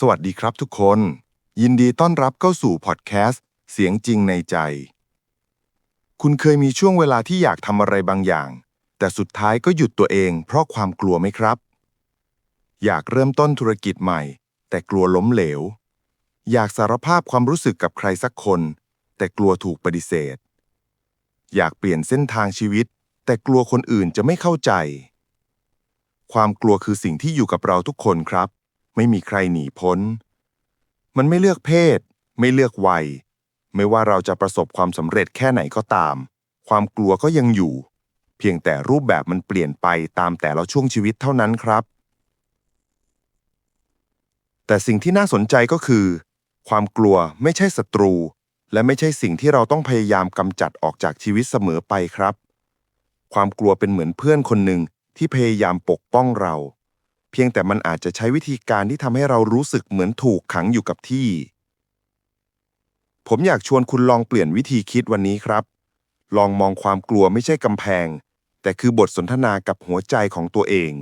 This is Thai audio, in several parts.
สวัสดีครับทุกคน ยินดีต้อนรับเข้าสู่พอดแคสต์ เสียงจริงในใจ คุณเคยมีช่วงเวลาที่อยากทำอะไรบางอย่าง แต่สุดท้ายก็หยุดตัวเอง เพราะความกลัวไหมครับ อยากเริ่มต้นธุรกิจใหม่ แต่กลัวล้มเหลว อยากสารภาพความรู้สึกกับใครสักคน แต่กลัวถูกปฏิเสธ อยากเปลี่ยนเส้นทางชีวิต แต่กลัวคนอื่นจะไม่เข้าใจ ความกลัวคือสิ่งที่อยู่กับเราทุกคนครับ ไม่มีใครหนีพ้น มันไม่เลือกเพศ ไม่เลือกวัย ไม่ว่าเราจะประสบความสำเร็จแค่ไหนก็ตาม ความกลัวก็ยังอยู่ เพียงแต่รูปแบบมันเปลี่ยนไปตามแต่ละช่วงชีวิตเท่านั้นครับ แต่สิ่งที่น่าสนใจก็คือ ความกลัวไม่ใช่ศัตรู และไม่ใช่สิ่งที่เราต้องพยายามกำจัดออกจากชีวิตเสมอไปครับ ความกลัวเป็นเหมือนเพื่อนคนหนึ่งที่พยายามปกป้องเรา เพียงแต่มันอาจจะใช้วิธีการที่ทำให้เรารู้สึกเหมือนถูกขังอยู่กับที่ ผมอยากชวนคุณลองเปลี่ยนวิธีคิดวันนี้ครับ ลองมองความกลัวไม่ใช่กำแพง แต่คือบทสนทนากับหัวใจของตัวเอง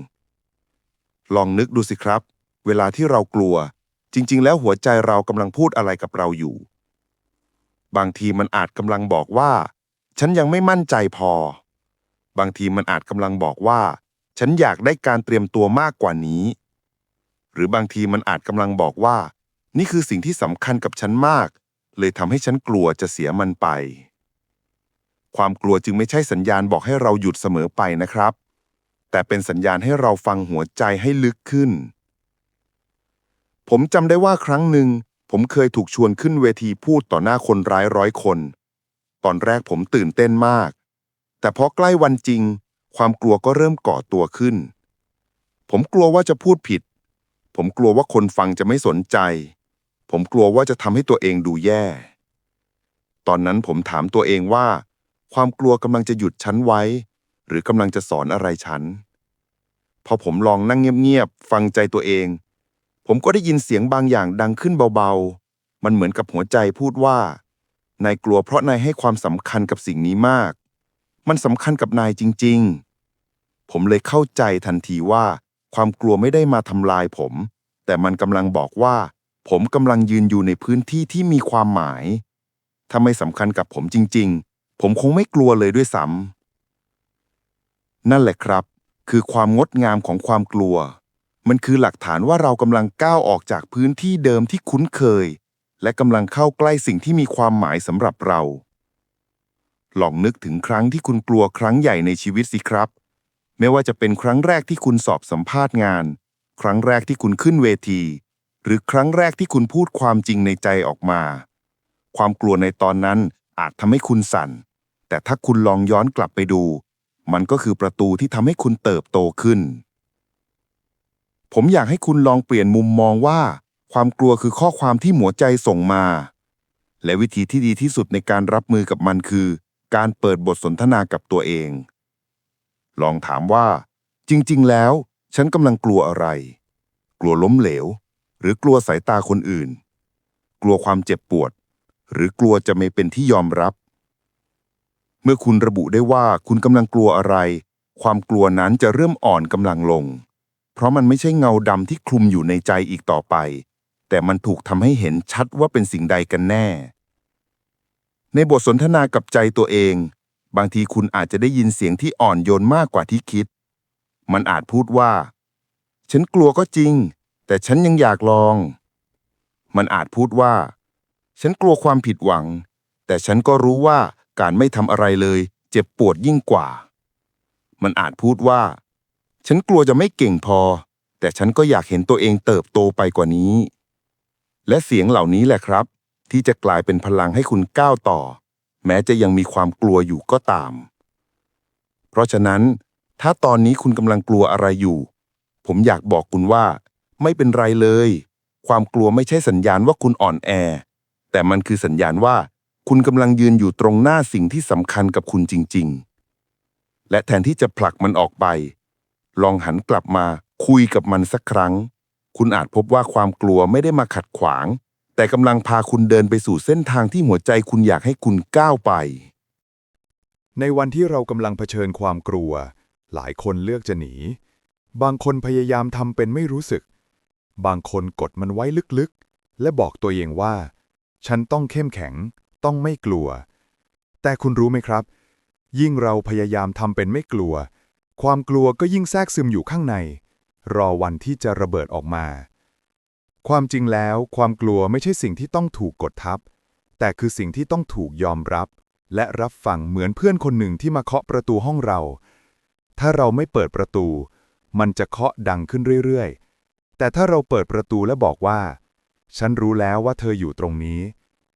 ลองนึกดูสิครับ เวลาที่เรากลัว จริง ๆ แล้วหัวใจเรากำลังพูดอะไรกับเราอยู่ บางทีมันอาจกำลังบอกว่า ฉันยังไม่มั่นใจพอ บางทีมันอาจกำลังบอกว่า ฉันอยากได้การเตรียมตัวมากกว่านี้ หรือบางทีมันอาจกำลังบอกว่า นี่คือสิ่งที่สำคัญกับฉันมาก เลยทำให้ฉันกลัวจะเสียมันไป ความกลัวจึงไม่ใช่สัญญาณบอกให้เราหยุดเสมอไปนะครับ แต่เป็นสัญญาณให้เราฟังหัวใจให้ลึกขึ้น ผมจำได้ว่าครั้งหนึ่ง ผมเคยถูกชวนขึ้นเวทีพูดต่อหน้าคนร้ายร้อยคน ตอนแรกผมตื่นเต้นมาก แต่พอใกล้วันจริง ความกลัวก็เริ่มก่อตัวขึ้น ผมกลัวว่าจะพูดผิด ผมกลัวว่าคนฟังจะไม่สนใจ ผมกลัวว่าจะทำให้ตัวเองดูแย่ ตอนนั้นผมถามตัวเองว่า ความกลัวกำลังจะหยุดฉันไว้ หรือกำลังจะสอนอะไรฉัน พอผมลองนั่งเงียบๆฟังใจตัวเอง ผมก็ได้ยินเสียงบางอย่างดังขึ้นเบาๆ มันเหมือนกับหัวใจพูดว่านายกลัวเพราะนายให้ความสำคัญกับสิ่งนี้มาก มันสำคัญกับนายจริงๆ ผมเลยเข้าใจทันทีว่า ความกลัวไม่ได้มาทำลายผม แต่มันกำลังบอกว่า ผมกำลังยืนอยู่ในพื้นที่ที่มีความหมาย ถ้าไม่สำคัญกับผมจริง ๆ ผมคงไม่กลัวเลยด้วยซ้ำนั่นแหละครับ คือความงดงามของความกลัว มันคือหลักฐานว่าเรากำลังก้าวออกจากพื้นที่เดิมที่คุ้นเคย และกำลังเข้าใกล้สิ่งที่มีความหมายสำหรับเราลองนึกถึงครั้งที่คุณกลัวครั้งใหญ่ในชีวิตสิครับ ไม่ว่าจะเป็นครั้งแรกที่คุณสอบสัมภาษณ์งาน ครั้งแรกที่คุณขึ้นเวที หรือครั้งแรกที่คุณพูดความจริงในใจออกมา ความกลัวในตอนนั้นอาจทำให้คุณสั่น แต่ถ้าคุณลองย้อนกลับไปดู มันก็คือประตูที่ทำให้คุณเติบโตขึ้น ผมอยากให้คุณลองเปลี่ยนมุมมองว่า ความกลัวคือข้อความที่หัวใจส่งมา และวิธีที่ดีที่สุดในการรับมือกับมันคือ การเปิดบทสนทนากับตัวเอง ลองถามว่า จริง ๆ แล้ว ฉันกำลังกลัวอะไร กลัวล้มเหลว หรือกลัวสายตาคนอื่น กลัวความเจ็บปวด หรือกลัวจะไม่เป็นที่ยอมรับ เมื่อคุณระบุได้ว่าคุณกำลังกลัวอะไร ความกลัวนั้นจะเริ่มอ่อนกำลังลง เพราะมันไม่ใช่เงาดำที่คลุมอยู่ในใจอีกต่อไป แต่มันถูกทำให้เห็นชัดว่าเป็นสิ่งใดกันแน่ ในบทสนทนากับใจตัวเอง บางทีคุณอาจจะได้ยินเสียงที่อ่อนโยนมากกว่าที่คิด มันอาจพูดว่า ฉันกลัวก็จริง แต่ฉันยังอยากลอง มันอาจพูดว่า ฉันกลัวความผิดหวัง แต่ฉันก็รู้ว่าการไม่ทำอะไรเลย เจ็บปวดยิ่งกว่า มันอาจพูดว่า ฉันกลัวจะไม่เก่งพอ แต่ฉันก็อยากเห็นตัวเองเติบโตไปกว่านี้ และเสียงเหล่านี้แหละครับ ที่จะกลายเป็นพลังให้คุณก้าวต่อ แม้จะยังมีความกลัวอยู่ก็ตาม เพราะฉะนั้นถ้าตอนนี้คุณกำลังกลัวอะไรอยู่ ผมอยากบอกคุณว่า ไม่เป็นไรเลย ความกลัวไม่ใช่สัญญาณว่าคุณอ่อนแอ แต่มันคือสัญญาณว่า คุณกำลังยืนอยู่ตรงหน้าสิ่งที่สำคัญกับคุณจริง ๆ และแทนที่จะผลักมันออกไป ลองหันกลับมาคุยกับมันสักครั้ง คุณอาจพบว่าความกลัวไม่ได้มาขัดขวาง แต่กำลังพาคุณเดินไปสู่เส้นทางที่หัวใจคุณอยากให้คุณก้าวไป ในวันที่เรากำลังเผชิญความกลัว หลายคนเลือกจะหนี บางคนพยายามทำเป็นไม่รู้สึก บางคนกดมันไว้ลึกๆ และบอกตัวเองว่า ฉันต้องเข้มแข็ง ต้องไม่กลัว แต่คุณรู้ไหมครับ ยิ่งเราพยายามทำเป็นไม่กลัว ความกลัวก็ยิ่งแทรกซึมอยู่ข้างใน รอวันที่จะระเบิดออกมา ความจริงแล้ว ความกลัวไม่ใช่สิ่งที่ต้องถูกกดทับ แต่คือสิ่งที่ต้องถูกยอมรับ และรับฟังเหมือนเพื่อนคนหนึ่งที่มาเคาะประตูห้องเรา ถ้าเราไม่เปิดประตู มันจะเคาะดังขึ้นเรื่อยๆ แต่ถ้าเราเปิดประตูและบอกว่า ฉันรู้แล้วว่าเธออยู่ตรงนี้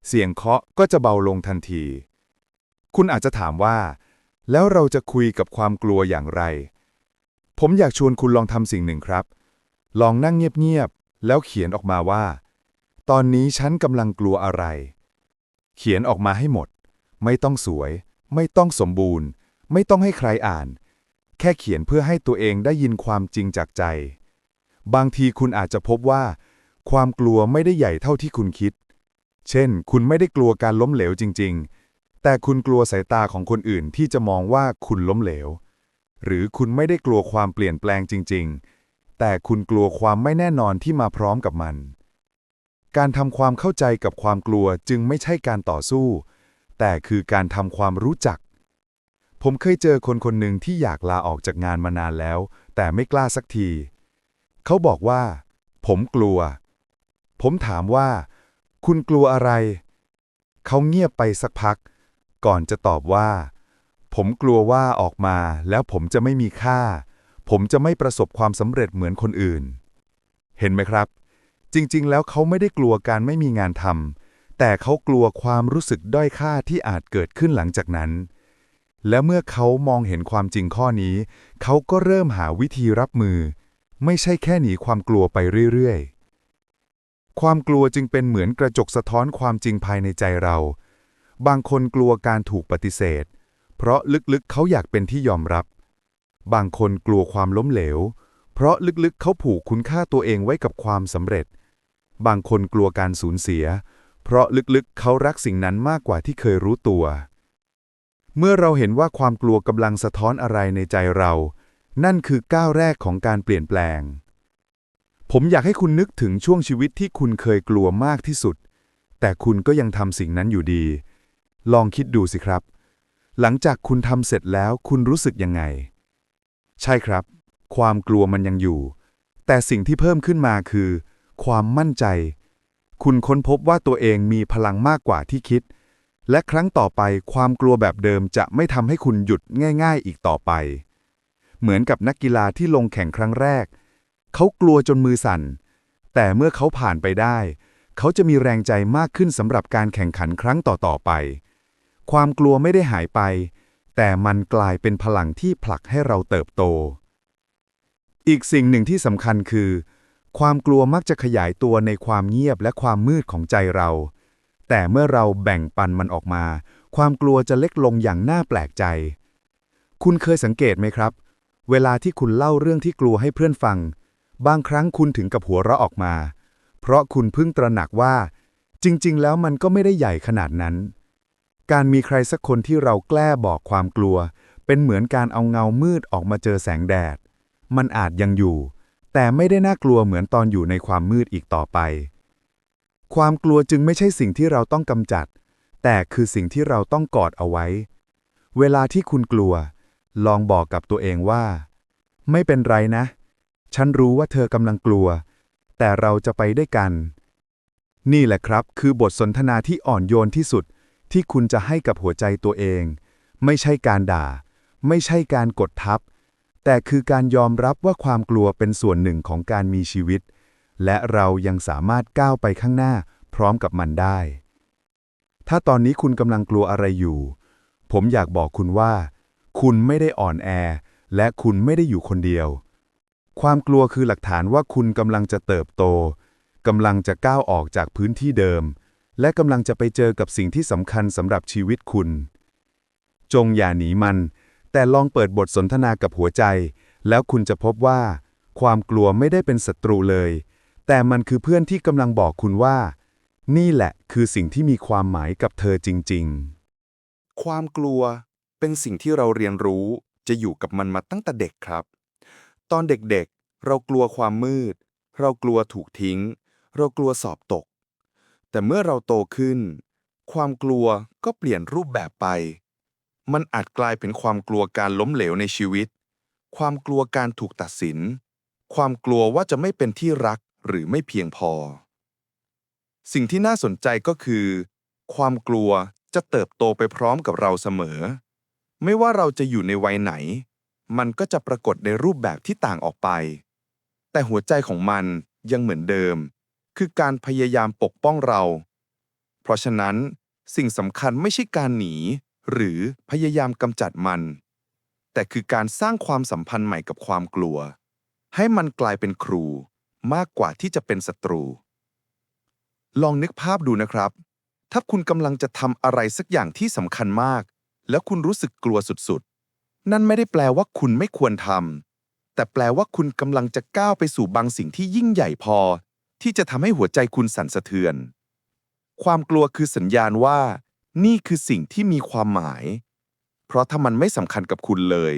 เสียงเคาะก็จะเบาลงทันที คุณอาจจะถามว่า แล้วเราจะคุยกับความกลัวอย่างไร ผมอยากชวนคุณลองทำสิ่งหนึ่งครับ ลองนั่งเงียบๆ แล้วเขียนออกมาว่า ตอนนี้ฉันกำลังกลัวอะไร เขียนออกมาให้หมด ไม่ต้องสวย ไม่ต้องสมบูรณ์ ไม่ต้องให้ใครอ่าน แค่เขียนเพื่อให้ตัวเองได้ยินความจริงจากใจ บางทีคุณอาจจะพบว่า ความกลัวไม่ได้ใหญ่เท่าที่คุณคิด เช่น คุณไม่ได้กลัวการล้มเหลวจริง ๆ แต่คุณกลัวสายตาของคนอื่นที่จะมองว่าคุณล้มเหลว หรือคุณไม่ได้กลัวความเปลี่ยนแปลงจริง ๆ แต่คุณกลัวความไม่แน่นอนที่มาพร้อมกับมัน การทำความเข้าใจกับความกลัวจึงไม่ใช่การต่อสู้ แต่คือการทำความรู้จัก ผมเคยเจอคนคนหนึ่งที่อยากลาออกจากงานมานานแล้ว แต่ไม่กล้าสักที เขาบอกว่า ผมกลัว ผมถามว่า คุณกลัวอะไร เขาเงียบไปสักพัก ก่อนจะตอบว่า ผมกลัวว่าออกมาแล้วผมจะไม่มีค่า ผมจะไม่ประสบความสำเร็จเหมือนคนอื่น เห็นไหมครับ จริงๆ แล้วเขาไม่ได้กลัวการไม่มีงานทำแต่เขากลัวความรู้สึกด้อยค่าที่อาจเกิดขึ้นหลังจากนั้น และเมื่อเขามองเห็นความจริงข้อนี้ เขาก็เริ่มหาวิธีรับมือ ไม่ใช่แค่หนีความกลัวไปเรื่อยๆ ความกลัวจึงเป็นเหมือนกระจกสะท้อนความจริงภายในใจเรา บางคนกลัวการถูกปฏิเสธ เพราะลึกๆ เขาอยากเป็นที่ยอมรับ บางคนกลัวความล้มเหลว เพราะลึกๆเขาผูกคุณค่าตัวเองไว้กับความสำเร็จ บางคนกลัวการสูญเสีย เพราะลึกๆเขารักสิ่งนั้นมากกว่าที่เคยรู้ตัว เมื่อเราเห็นว่าความกลัวกำลังสะท้อนอะไรในใจเรา นั่นคือก้าวแรกของการเปลี่ยนแปลง ผมอยากให้คุณนึกถึงช่วงชีวิตที่คุณเคยกลัวมากที่สุด แต่คุณก็ยังทำสิ่งนั้นอยู่ดี ลองคิดดูสิครับ หลังจากคุณทำเสร็จแล้วคุณรู้สึกยังไง ใช่ครับ ความกลัวมันยังอยู่ แต่สิ่งที่เพิ่มขึ้นมาคือ ความมั่นใจ คุณค้นพบว่าตัวเองมีพลังมากกว่าที่คิด และครั้งต่อไปความกลัวแบบเดิมจะไม่ทำให้คุณหยุดง่าย ๆ อีกต่อไป เหมือนกับนักกีฬาที่ลงแข่งครั้งแรก เขากลัวจนมือสั่น แต่เมื่อเขาผ่านไปได้ เขาจะมีแรงใจมากขึ้นสำหรับการแข่งขันครั้งต่อๆไป ความกลัวไม่ได้หายไป แต่มันกลายเป็นพลังที่ผลักให้เราเติบโต อีกสิ่งหนึ่งที่สำคัญคือ ความกลัวมักจะขยายตัวในความเงียบและความมืดของใจเรา แต่เมื่อเราแบ่งปันมันออกมา ความกลัวจะเล็กลงอย่างน่าแปลกใจ คุณเคยสังเกตไหมครับ เวลาที่คุณเล่าเรื่องที่กลัวให้เพื่อนฟัง บางครั้งคุณถึงกับหัวเราะออกมา เพราะคุณเพิ่งตระหนักว่า จริง ๆ แล้วมันก็ไม่ได้ใหญ่ขนาดนั้น การมีใครสักคนที่เราแกล้บอกความกลัว เป็นเหมือนการเอาเงามืดออกมาเจอแสงแดด มันอาจยังอยู่ แต่ไม่ได้น่ากลัวเหมือนตอนอยู่ในความมืดอีกต่อไป ความกลัวจึงไม่ใช่สิ่งที่เราต้องกำจัด แต่คือสิ่งที่เราต้องกอดเอาไว้ เวลาที่คุณกลัว ลองบอกกับตัวเองว่า ไม่เป็นไรนะ ฉันรู้ว่าเธอกำลังกลัว แต่เราจะไปได้กัน นี่แหละครับคือบทสนทนาที่อ่อนโยนที่สุด ที่คุณจะให้กับหัวใจตัวเอง ไม่ใช่การด่า ไม่ใช่การกดทับ แต่คือการยอมรับว่าความกลัวเป็นส่วนหนึ่งของการมีชีวิต และเรายังสามารถก้าวไปข้างหน้าพร้อมกับมันได้ ถ้าตอนนี้คุณกำลังกลัวอะไรอยู่ ผมอยากบอกคุณว่า คุณไม่ได้อ่อนแอ และคุณไม่ได้อยู่คนเดียว ความกลัวคือหลักฐานว่าคุณกำลังจะเติบโตกำลังจะก้าวออกจากพื้นที่เดิม และกำลังจะไปเจอกับสิ่งที่สำคัญสำหรับชีวิตคุณ จงอย่าหนีมัน แต่ลองเปิดบทสนทนากับหัวใจ แล้วคุณจะพบว่า ความกลัวไม่ได้เป็นศัตรูเลย แต่มันคือเพื่อนที่กำลังบอกคุณว่า นี่แหละคือสิ่งที่มีความหมายกับเธอจริง ๆ ความกลัวเป็นสิ่งที่เราเรียนรู้จะอยู่กับมันมาตั้งแต่เด็กครับ ตอนเด็กๆ เรากลัวความมืด เรากลัวถูกทิ้ง เรากลัวสอบตก แต่เมื่อเราโตขึ้น ความกลัวก็เปลี่ยนรูปแบบไป มันอาจกลายเป็นความกลัวการล้มเหลวในชีวิต ความกลัวการถูกตัดสิน ความกลัวว่าจะไม่เป็นที่รักหรือไม่เพียงพอ สิ่งที่น่าสนใจก็คือ ความกลัวจะเติบโตไปพร้อมกับเราเสมอ ไม่ว่าเราจะอยู่ในวัยไหน มันก็จะปรากฏในรูปแบบที่ต่างออกไป แต่หัวใจของมันยังเหมือนเดิม คือการพยายามปกป้องเรา เพราะฉะนั้นสิ่งสำคัญไม่ใช่การหนี หรือพยายามกำจัดมัน แต่คือการสร้างความสัมพันธ์ใหม่กับความกลัว ให้มันกลายเป็นครูมากกว่าที่จะเป็นศัตรู ลองนึกภาพดูนะครับ ถ้าคุณกำลังจะทำอะไรสักอย่างที่สำคัญมาก แล้วคุณรู้สึกกลัวสุดๆ นั่นไม่ได้แปลว่าคุณไม่ควรทำแต่แปลว่าคุณกำลังจะก้าวไปสู่บางสิ่งที่ยิ่งใหญ่พอ ที่จะทำให้หัวใจคุณสั่นสะเทือน ความกลัวคือสัญญาณว่า นี่คือสิ่งที่มีความหมาย เพราะถ้ามันไม่สำคัญกับคุณเลย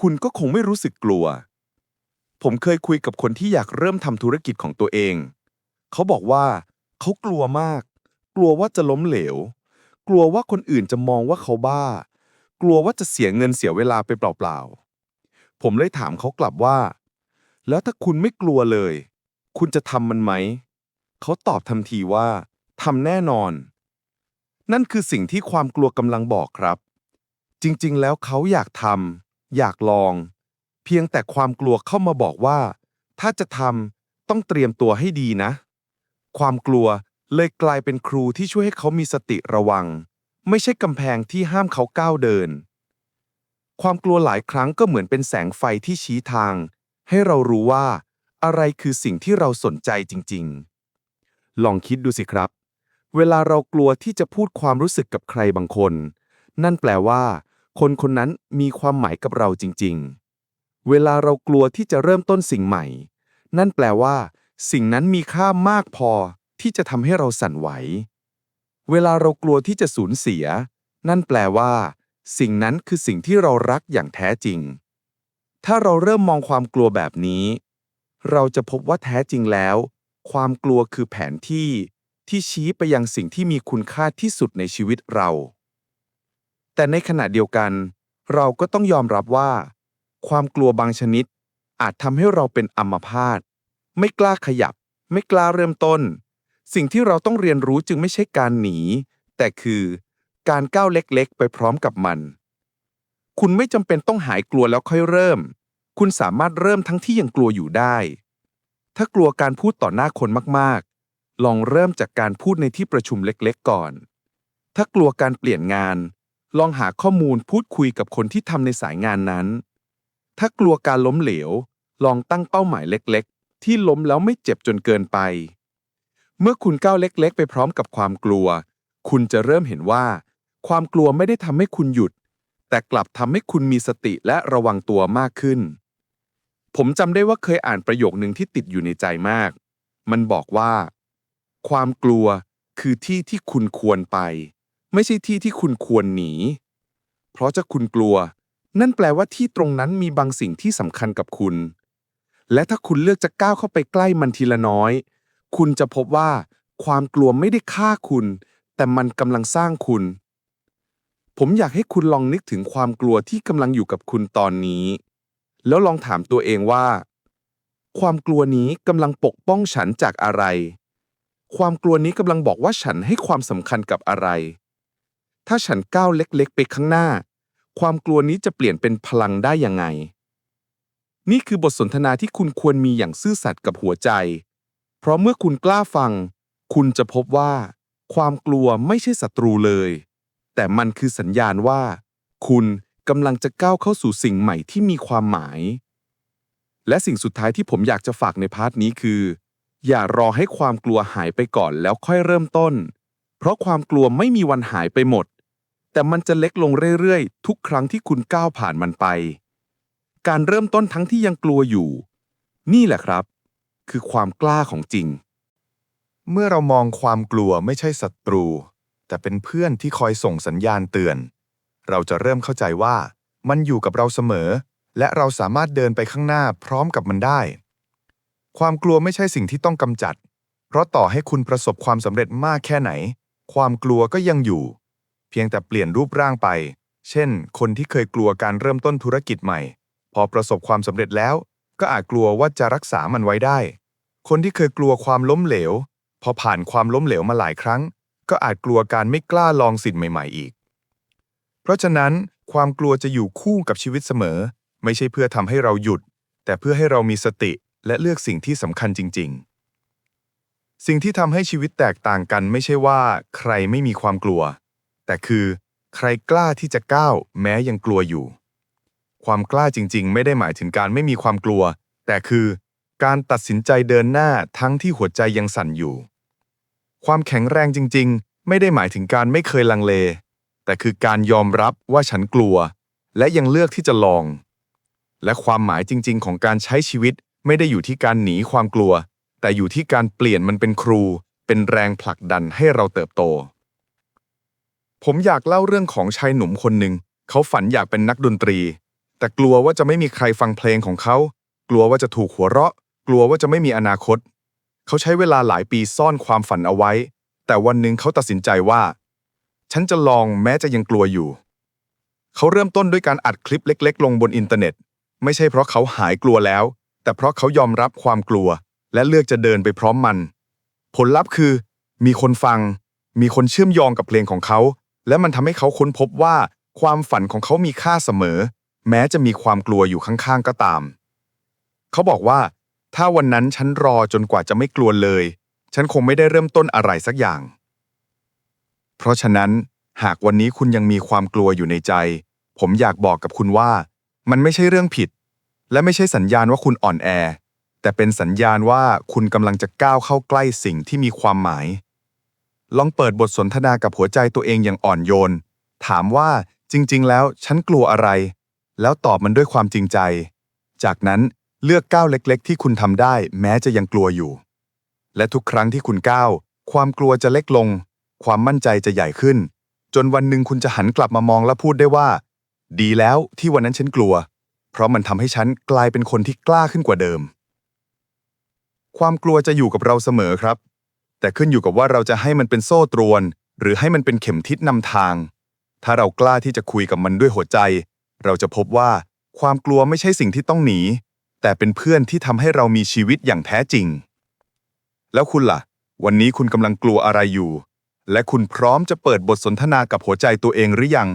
คุณก็คงไม่รู้สึกกลัว ผมเคยคุยกับคนที่อยากเริ่มทำธุรกิจของตัวเอง เขาบอกว่าเขากลัวมาก กลัวว่าจะล้มเหลว กลัวว่าคนอื่นจะมองว่าเขาบ้า กลัวว่าจะเสียเงินเสียเวลาไปเปล่าๆผมเลยถามเขากลับว่า แล้วถ้าคุณไม่กลัวเลย คุณจะทำมันไหม เขาตอบทันทีว่าทำแน่นอน นั่นคือสิ่งที่ความกลัวกำลังบอกครับ จริงๆ แล้วเขาอยากทำอยากลอง เพียงแต่ความกลัวเข้ามาบอกว่า ถ้าจะทำต้องเตรียมตัวให้ดีนะ ความกลัวเลยกลายเป็นครูที่ช่วยให้เขามีสติระวัง ไม่ใช่กำแพงที่ห้ามเขาก้าวเดิน ความกลัวหลายครั้งก็เหมือนเป็นแสงไฟที่ชี้ทาง ให้เรารู้ว่า อะไรคือสิ่งที่เราสนใจจริง ๆ ลองคิดดูสิครับ เวลาเรากลัวที่จะพูดความรู้สึกกับใครบางคน นั่นแปลว่า คนคนนั้นมีความหมายกับเราจริง ๆ เวลาเรากลัวที่จะเริ่มต้นสิ่งใหม่ นั่นแปลว่า สิ่งนั้นมีค่ามากพอที่จะทำให้เราสั่นไหว เวลาเรากลัวที่จะสูญเสีย นั่นแปลว่า สิ่งนั้นคือสิ่งที่เรารักอย่างแท้จริง ถ้าเราเริ่มมองความกลัวแบบนี้ เราจะพบว่าแท้จริงแล้ว ความกลัวคือแผนที่ที่ชี้ไปยังสิ่งที่มีคุณค่าที่สุดในชีวิตเรา แต่ในขณะเดียวกัน เราก็ต้องยอมรับว่า ความกลัวบางชนิด อาจทำให้เราเป็นอัมพาตไม่กล้าขยับ ไม่กล้าเริ่มต้น สิ่งที่เราต้องเรียนรู้จึงไม่ใช่การหนี แต่คือการก้าวเล็กๆ ไปพร้อมกับมัน คุณไม่จำเป็นต้องหายกลัวแล้วค่อยเริ่ม คุณสามารถเริ่มทั้งที่ยังกลัวอยู่ได้ ถ้ากลัวการพูดต่อหน้าคนมากๆ ลองเริ่มจากการพูดในที่ประชุมเล็กๆ ก่อน ถ้ากลัวการเปลี่ยนงาน ลองหาข้อมูลพูดคุยกับคนที่ทำในสายงานนั้น ถ้ากลัวการล้มเหลว ลองตั้งเป้าหมายเล็กๆ ที่ล้มแล้วไม่เจ็บจนเกินไป เมื่อคุณก้าวเล็ก ๆ ไปพร้อมกับความกลัว คุณจะเริ่มเห็นว่า ความกลัวไม่ได้ทำให้คุณหยุด แต่กลับทำให้คุณมีสติและระวังตัวมากขึ้น ผมจำได้ว่าเคยอ่านประโยคหนึ่งที่ติดอยู่ในใจมาก มันบอกว่า ความกลัวคือที่ที่คุณควรไป ไม่ใช่ที่ที่คุณควรหนี เพราะจะคุณกลัว นั่นแปลว่าที่ตรงนั้นมีบางสิ่งที่สำคัญกับคุณ และถ้าคุณเลือกจะก้าวเข้าไปใกล้มันทีละน้อย คุณจะพบว่า ความกลัวไม่ได้ฆ่าคุณ แต่มันกำลังสร้างคุณ ผมอยากให้คุณลองนึกถึงความกลัวที่กำลังอยู่กับคุณตอนนี้ แล้วลองถามตัวเองว่า ความกลัวนี้กำลังปกป้องฉันจากอะไร ความกลัวนี้กำลังบอกว่าฉันให้ความสำคัญกับอะไร ถ้าฉันก้าวเล็กๆ ไปข้างหน้า ความกลัวนี้จะเปลี่ยนเป็นพลังได้ยังไง นี่คือบทสนทนาที่คุณควรมีอย่างซื่อสัตย์กับหัวใจ เพราะเมื่อคุณกล้าฟัง คุณจะพบว่า ความกลัวไม่ใช่ศัตรูเลย แต่มันคือสัญญาณว่า คุณ กำลังจะก้าวเข้าสู่สิ่งใหม่ที่มีความหมาย และสิ่งสุดท้ายที่ผมอยากจะฝากในพาร์ทนี้คือ อย่ารอให้ความกลัวหายไปก่อนแล้วค่อยเริ่มต้น เพราะความกลัวไม่มีวันหายไปหมด แต่มันจะเล็กลงเรื่อยๆ ทุกครั้งที่คุณก้าวผ่านมันไป การเริ่มต้นทั้งที่ยังกลัวอยู่ นี่แหละครับ คือความกล้าของจริง เมื่อเรามองความกลัวไม่ใช่ศัตรู แต่เป็นเพื่อนที่คอยส่งสัญญาณเตือน เราจะเริ่มเข้าใจว่า มันอยู่กับเราเสมอ และเราสามารถเดินไปข้างหน้าพร้อมกับมันได้ ความกลัวไม่ใช่สิ่งที่ต้องกำจัด เพราะต่อให้คุณประสบความสำเร็จมากแค่ไหน ความกลัวก็ยังอยู่ เพียงแต่เปลี่ยนรูปร่างไป เช่น คนที่เคยกลัวการเริ่มต้นธุรกิจใหม่ พอประสบความสำเร็จแล้ว ก็อาจกลัวว่าจะรักษามันไว้ได้ คนที่เคยกลัวความล้มเหลว พอผ่านความล้มเหลวมาหลายครั้ง ก็อาจกลัวการไม่กล้าลองสิ่งใหม่ ๆ อีก เพราะฉะนั้นความกลัวจะอยู่คู่กับชีวิตเสมอ ไม่ใช่เพื่อทำให้เราหยุด แต่เพื่อให้เรามีสติและเลือกสิ่งที่สำคัญจริง ๆ สิ่งที่ทำให้ชีวิตแตกต่างกันไม่ใช่ว่า ใครไม่มีความกลัว แต่คือ ใครกล้าที่จะก้าวแม้ยังกลัวอยู่ ความกล้าจริง ๆ ไม่ได้หมายถึงการไม่มีความกลัว แต่คือ การตัดสินใจเดินหน้าทั้งที่หัวใจยังสั่นอยู่ ความแข็งแรงจริง ๆ ไม่ได้หมายถึงการไม่เคยลังเล แต่คือการยอมรับว่าฉันกลัว และยังเลือกที่จะลอง และความหมายจริง ๆ ของการใช้ชีวิตไม่ได้อยู่ที่การหนีความกลัว แต่อยู่ที่การเปลี่ยนมันเป็นครู เป็นแรงผลักดันให้เราเติบโต ผมอยากเล่าเรื่องของชายหนุ่มคนหนึ่ง เขาฝันอยากเป็นนักดนตรี แต่กลัวว่าจะไม่มีใครฟังเพลงของเขา กลัวว่าจะถูกหัวเราะ กลัวว่าจะไม่มีอนาคต เขาใช้เวลาหลายปีซ่อนความฝันเอาไว้ แต่วันหนึ่งเขาตัดสินใจว่า ฉันจะลองแม้จะยังกลัวอยู่ เขาเริ่มต้นด้วยการอัดคลิปเล็ก ๆ ลงบนอินเทอร์เน็ต ไม่ใช่เพราะเขาหายกลัวแล้ว แต่เพราะเขายอมรับความกลัว และเลือกจะเดินไปพร้อมมัน ผลลัพธ์คือ มีคนฟัง มีคนเชื่อมโยงกับเพลงของเขา และมันทำให้เขาค้นพบว่า ความฝันของเขามีค่าเสมอ แม้จะมีความกลัวอยู่ข้างๆก็ตาม เขาบอกว่า ถ้าวันนั้นฉันรอจนกว่าจะไม่กลัวเลย ฉันคงไม่ได้เริ่มต้นอะไรสักอย่าง เพราะฉะนั้นหากวันนี้คุณยังมีความกลัวอยู่ในใจ ผมอยากบอกกับคุณว่า มันไม่ใช่เรื่องผิด และไม่ใช่สัญญาณว่าคุณอ่อนแอ แต่เป็นสัญญาณว่าคุณกำลังจะก้าวเข้าใกล้สิ่งที่มีความหมาย ลองเปิดบทสนทนากับหัวใจตัวเองอย่างอ่อนโยน ถามว่าจริง ๆ แล้วฉันกลัวอะไร แล้วตอบมันด้วยความจริงใจ จากนั้นเลือกก้าวเล็ก ๆ ที่คุณทำได้ แม้จะยังกลัวอยู่ และทุกครั้งที่คุณก้าวความกลัวจะเล็กลง ความมั่นใจจะใหญ่ขึ้น จนวันหนึ่งคุณจะหันกลับมามองและพูดได้ว่า ดีแล้วที่วันนั้นฉันกลัว เพราะมันทำให้ฉันกลายเป็นคนที่กล้าขึ้นกว่าเดิม ความกลัวจะอยู่กับเราเสมอครับ แต่ขึ้นอยู่กับว่าเราจะให้มันเป็นโซ่ตรวน หรือให้มันเป็นเข็มทิศนำทาง ถ้าเรากล้าที่จะคุยกับมันด้วยหัวใจ เราจะพบว่าความกลัวไม่ใช่สิ่งที่ต้องหนี แต่เป็นเพื่อนที่ทำให้เรามีชีวิตอย่างแท้จริง แล้วคุณล่ะ วันนี้คุณกำลังกลัวอะไรอยู่ และคุณพร้อมจะเปิดบทสนทนากับหัวใจตัวเองหรือยัง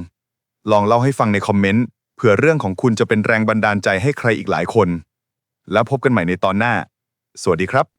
ลองเล่าให้ฟังในคอมเมนต์เผื่อเรื่องของคุณจะเป็นแรงบันดาลใจให้ใครอีกหลายคน แล้วพบกันใหม่ในตอนหน้า สวัสดีครับ